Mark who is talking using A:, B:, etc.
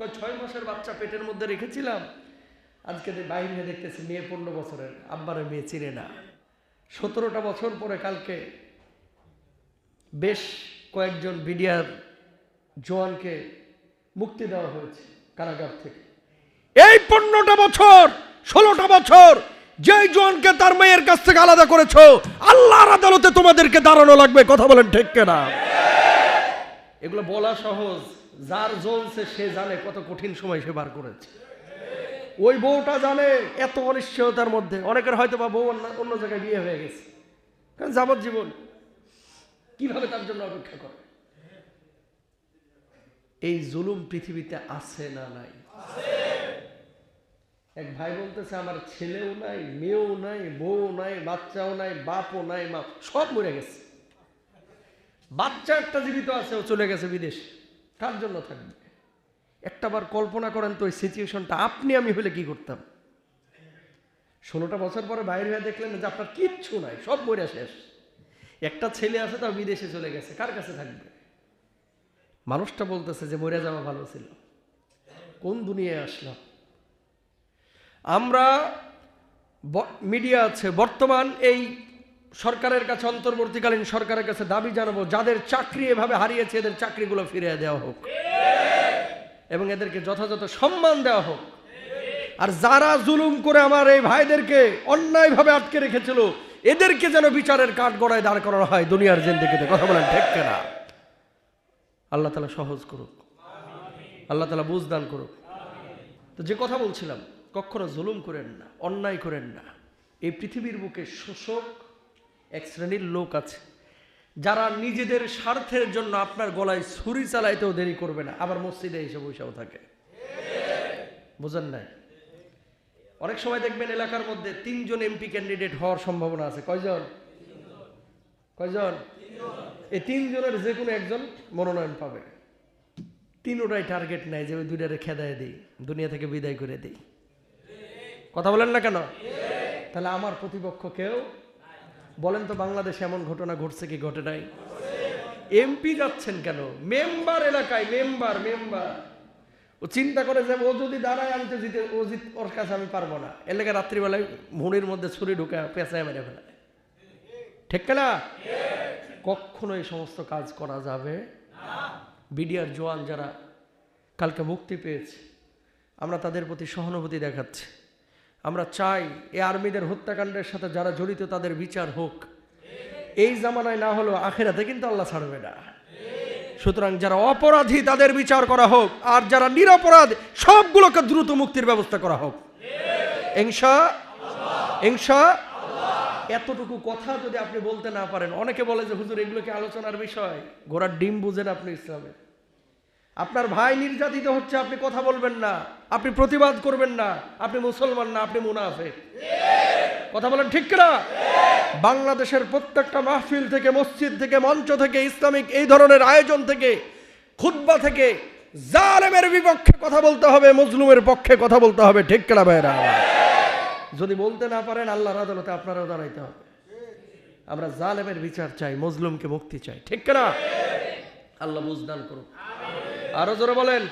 A: কয় ছয় মাসের বাচ্চা পেটের মধ্যে রেখেছিলাম। আজকে বাইরে দেখতেছি মেয়ে পনেরো বছরের, আব্বারে মেয়ে চিনে না। সতেরোটা বছর পরে কালকে বেশ কয়েকজন বিডিআর জোয়ানকে মুক্তি দেওয়া হয়েছে কারাগার থেকে। এই পনেরোটা বছর, ষোলোটা বছর যেই জোয়ানকে তার মেয়ের কাছ থেকে আলাদা করেছ, আল্লাহর আদালতে তোমাদেরকে দাঁড়ানো লাগবে, কথা বলেন ঠিক না এগুলো বলা সহজ। যার জ্বলছে, সে জানে কত কঠিন সময় সে বার করেছে। ওই বউটা জানে এত অনিশ্চয়তার মধ্যে। অনেকের হয়তো বা বউ অন্য জায়গায় বিয়ে হয়ে গেছে। কারণ যাবজ্জীবন। কীভাবে তার জন্য অপেক্ষা করে? এই জুলুম পৃথিবীতে আছে না নাই? এক ভাই বলতেছে, আমার ছেলেও নাই, মেয়েও নাই বউ নাই, বাচ্চাও নাই, বাপও নাই, মা সব মরে গেছে। বাচ্চা একটা জীবিত আছে, ও চলে গেছে বিদেশ। তার জন্য থাকবে? একটাবার কল্পনা করেন তো ওই সিচুয়েশনটা আপনি আমি হলে কি করতাম? ষোলোটা বছর পরে বাইরে হয়ে দেখলেন যে আপনার কিচ্ছু নাই, সব মরে শেষ। একটা ছেলে আছে, তাও বিদেশে চলে গেছে, কার কাছে থাকবে? মানুষটা বলতেছে যে মরে যাওয়া ভালো ছিল। কোন দুনিয়ায় আসলাম? আমরা মিডিয়া আছে, বর্তমান এই সরকারের কাছে, অন্তর্বর্তীকালীন সরকারের কাছে দাবি জানাব, যাদের চাকরি এভাবে হারিয়েছে, এদের চাকরিগুলো ফিরিয়ে দেওয়া হোক। এবং এদেরকে যথাযথ সম্মান দেওয়া হোক। আর যারা জুলুম করে আমার এই ভাইদেরকে অন্যায়ভাবে আটকে রেখেছিল, এদেরকে যেন বিচারের কাঠ গড়ায় দাঁড় করানো হয় দুনিয়ার জেন্দিগিতে। কথা বলেন ঠিক না আল্লাহ তালা সহজ করুক। আল্লাহ তালা বুঝ দান করুক। তো যে কথা বলছিলাম, কখনো জুলুম করেন না, অন্যায় করেন না। এই পৃথিবীর বুকে শোষক এক শ্রেণির লোক আছে, যারা নিজেদের স্বার্থের জন্য আপনার গলায় ছুরি চালাইতেও দেরি করবে না, আবার মসজিদে এসে বসেও থাকে। বুঝেন নাই? অনেক সময় দেখবেন এলাকার মধ্যে তিনজন এমপি ক্যান্ডিডেট হওয়ার সম্ভাবনা আছে। কয়জন? কয়জন? এই তিনজনের যে কোনো একজন মনোনয়ন পাবে। তিনোটাই টার্গেট নেয় যে ওই দুইটারে খেদায় দিই, দুনিয়া থেকে বিদায় করে দিই। কথা বলেন না কেন? তাহলে আমার প্রতিপক্ষ কেউ বলেন তো বাংলাদেশে এমন ঘটনা ঘটছে কি ঘটে নাই? এমপি যাচ্ছেন কেন? মেম্বার এলাকায়, মেম্বার মেম্বার। ও চিন্তা করে যে ও যদি দাঁড়ায়, আমি তো জিতে, ও জিত, ওর কাছে আমি পারব না। এলাকায় রাত্রিবেলায় মুড়ির মধ্যে ছুরি ঢুকে পেঁচায় মেরে ফেলে। ঠিক না কখনো এই সমস্ত কাজ করা যাবে? বিডিআর জওয়ান যারা কালকে মুক্তি পেয়েছে, আমরা তাদের প্রতি সহানুভূতি দেখাচ্ছি। আমরা চাই এই আর্মিদের হত্যাকাণ্ডের সাথে যারা জড়িত তাদের বিচার হোক। এই জামানায় না হলেও আখেরাতে কিন্তু আল্লাহ ছাড়বে না। সুতরাং যারা অপরাধী তাদের বিচার করা হোক, আর যারা নিরপরাধ, সবগুলোকে দ্রুত মুক্তির ব্যবস্থা করা হোক। এতটুকু কথা যদি আপনি বলতে না পারেন, অনেকে বলে যে, হুজুর, এগুলো কি আলোচনার বিষয়? ঘোড়ার ডিম বুঝেন আপনি ইসলামে আপনার ভাই নির্যাতিত হচ্ছে, আপনি কথা বলবেন না, আপনি প্রতিবাদ করবেন না, আপনি মুসলমান না, আপনি মুনাফে কথা বলেন ঠিক না বাংলাদেশের প্রত্যেকটা মাহফিল থেকে, মসজিদ থেকে, মঞ্চ থেকে, ইসলামিক এই ধরনের আয়োজন থেকে, খুতবা থেকে জালেমের বিপক্ষে কথা বলতে হবে, মজলুমের পক্ষে কথা বলতে হবে, ঠিক না ভাইরা যদি বলতে না পারেন, আল্লাহর আদালতে আপনারাও দাঁড়াইতে হবে। আমরা জালেমের বিচার চাই, মজলুমকে মুক্তি চাই, ঠিক না আল্লাহ বুঝদান করুক। আরও জোরে বলেন।